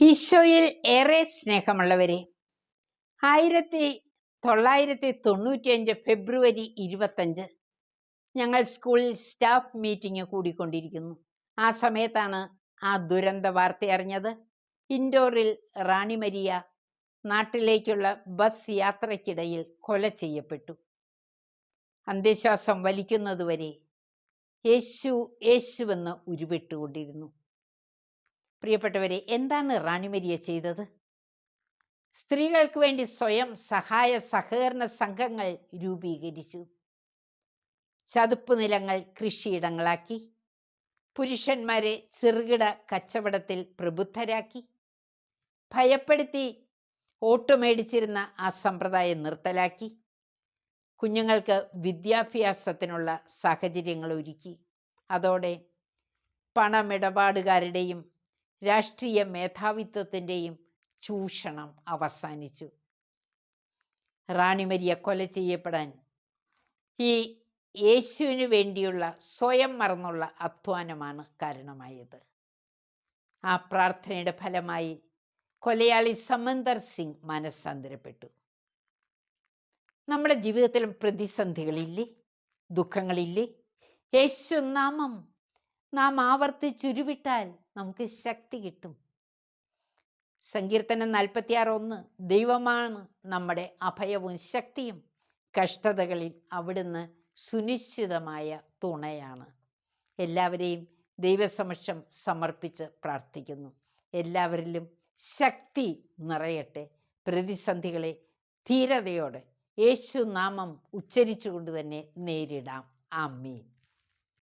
ഈശോയിൽ ഏറെ സ്നേഹമുള്ളവരെ ആയിരത്തി തൊള്ളായിരത്തി തൊണ്ണൂറ്റിയഞ്ച് ഫെബ്രുവരി ഇരുപത്തഞ്ച് ഞങ്ങൾ സ്കൂളിൽ സ്റ്റാഫ് മീറ്റിംഗ് കൂടിക്കൊണ്ടിരിക്കുന്നു. ആ സമയത്താണ് ആ ദുരന്ത വാർത്ത അറിഞ്ഞത്. ഇൻഡോറിൽ റാണി മരിയ നാട്ടിലേക്കുള്ള ബസ് യാത്രയ്ക്കിടയിൽ കൊല ചെയ്യപ്പെട്ടു. അന്ത്യശ്വാസം വലിക്കുന്നതുവരെ യേശു യേശുവെന്ന് ഉരുവിട്ടുകൊണ്ടിരുന്നു. പ്രിയപ്പെട്ടവരെ എന്താണ് റാണിമരിയ ചെയ്തത്? സ്ത്രീകൾക്ക് വേണ്ടി സ്വയം സഹായ സഹകരണ സംഘങ്ങൾ രൂപീകരിച്ചു. ചതുപ്പ് നിലങ്ങൾ കൃഷിയിടങ്ങളാക്കി. പുരുഷന്മാരെ ചെറുകിട കച്ചവടത്തിൽ പ്രബുദ്ധരാക്കി. ഭയപ്പെടുത്തി ഓട്ടു മേടിച്ചിരുന്ന ആ സമ്പ്രദായം നിർത്തലാക്കി. കുഞ്ഞുങ്ങൾക്ക് വിദ്യാഭ്യാസത്തിനുള്ള സാഹചര്യങ്ങൾ ഒരുക്കി. അതോടെ പണമിടപാടുകാരുടെയും രാഷ്ട്രീയ മേധാവിത്വത്തിന്റെയും ചൂഷണം അവസാനിച്ചു. റാണിമരിയ കൊല ചെയ്യപ്പെടാൻ ഈ യേശുവിന് വേണ്ടിയുള്ള സ്വയം മറന്നുള്ള അധ്വാനമാണ് കാരണമായത്. ആ പ്രാർത്ഥനയുടെ ഫലമായി കൊലയാളി സമന്തർ സിംഗ് മനസ്സാന്തരപ്പെട്ടു. നമ്മുടെ ജീവിതത്തിലും പ്രതിസന്ധികളില്ലേ? ദുഃഖങ്ങളില്ലേ? യേശു നാമം നാം ആവർത്തിച്ചുരുവിട്ടാൽ നമുക്ക് ശക്തി കിട്ടും. സങ്കീർത്തനം നാൽപ്പത്തിയാറ് ഒന്ന് ദൈവമാണ് നമ്മുടെ അഭയവും ശക്തിയും കഷ്ടതകളിൽ അവിടുന്ന് സുനിശ്ചിതമായ തുണയാണ്. എല്ലാവരെയും ദൈവസമക്ഷം സമർപ്പിച്ച് പ്രാർത്ഥിക്കുന്നു. എല്ലാവരിലും ശക്തി നിറയട്ടെ. പ്രതിസന്ധികളെ ധീരതയോടെ യേശു നാമം ഉച്ചരിച്ചുകൊണ്ട് തന്നെ നേരിടാം. ആമീൻ.